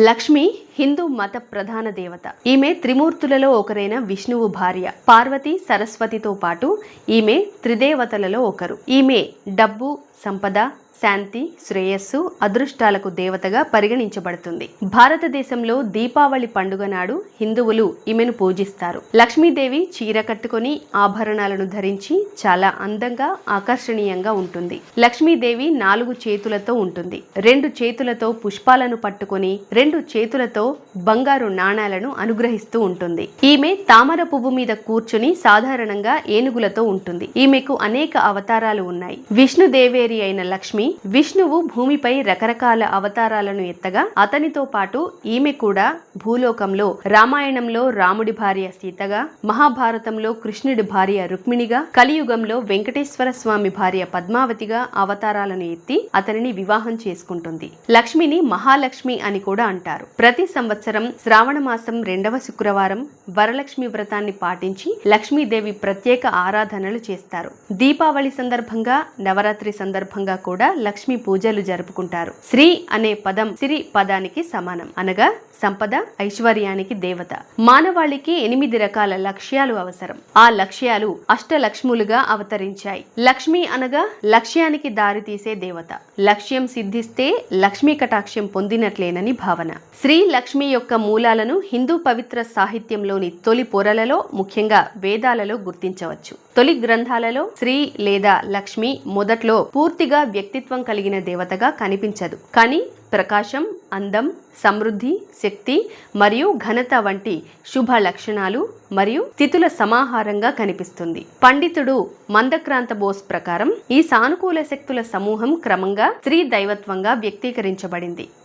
లక్ష్మి హిందూ మత ప్రధాన దేవత. ఈమె త్రిమూర్తులలో ఒకరైన విష్ణువు భార్య. పార్వతి సరస్వతితో పాటు ఈమె త్రిదేవతలలో ఒకరు. ఈమె డబ్బు సంపద శాంతి శ్రేయస్సు అదృష్టాలకు దేవతగా పరిగణించబడుతుంది. భారతదేశంలో దీపావళి పండుగ నాడు హిందువులు ఈమెను పూజిస్తారు. లక్ష్మీదేవి చీర కట్టుకొని ఆభరణాలను ధరించి చాలా అందంగా ఆకర్షణీయంగా ఉంటుంది. లక్ష్మీదేవి నాలుగు చేతులతో ఉంటుంది. రెండు చేతులతో పుష్పాలను పట్టుకొని రెండు చేతులతో బంగారు నాణాలను అనుగ్రహిస్తూ ఉంటుంది. ఈమె తామర పువ్వు మీద కూర్చుని సాధారణంగా ఏనుగులతో ఉంటుంది. ఈమెకు అనేక అవతారాలు ఉన్నాయి. విష్ణుదేవేరి అయిన లక్ష్మి విష్ణువు భూమిపై రకరకాల అవతారాలను ఎత్తగా అతనితో పాటు ఈమె కూడా భూలోకంలో రామాయణంలో రాముడి భార్య సీతగా మహాభారతంలో కృష్ణుడి భార్య రుక్మిణిగా కలియుగంలో వెంకటేశ్వర స్వామి భార్య పద్మావతిగా అవతారాలను ఎత్తి అతనిని వివాహం చేసుకుంటుంది. లక్ష్మిని మహాలక్ష్మి అని కూడా అంటారు. ప్రతి సంవత్సరం శ్రావణ మాసం రెండవ శుక్రవారం వరలక్ష్మి వ్రతాన్ని పాటించి లక్ష్మీదేవి ప్రత్యేక ఆరాధనలు చేస్తారు. దీపావళి సందర్భంగా నవరాత్రి సందర్భంగా కూడా లక్ష్మీ పూజలు జరుపుకుంటారు. శ్రీ అనే పదం సిరి పదానికి సమానం. అనగా సంపద ఐశ్వర్యానికి దేవత. మానవాళికి ఎనిమిది రకాల లక్ష్యాలు అవసరం. ఆ లక్ష్యాలు అష్టలక్ష్ములుగా అవతరించాయి. లక్ష్మి అనగా లక్ష్యానికి దారితీసే దేవత. లక్ష్యం సిద్ధిస్తే లక్ష్మీ కటాక్షం పొందినట్లేనని భావన. శ్రీ లక్ష్మి యొక్క మూలాలను హిందూ పవిత్ర సాహిత్యంలోని తొలి పొరలలో ముఖ్యంగా వేదాలలో గుర్తించవచ్చు. తొలి గ్రంథాలలో శ్రీ లేదా లక్ష్మి మొదట్లో పూర్తిగా వ్యక్తిత్వ కలిగిన దేవతగా కనిపించదు. కానీ ప్రకాశం అందం సమృద్ధి శక్తి మరియు ఘనత వంటి శుభ లక్షణాలు మరియు స్థితుల సమాహారంగా కనిపిస్తుంది. పండితుడు మందక్రాంత బోస్ ప్రకారం ఈ సానుకూల శక్తుల సమూహం క్రమంగా స్త్రీ దైవత్వంగా వ్యక్తీకరించబడింది.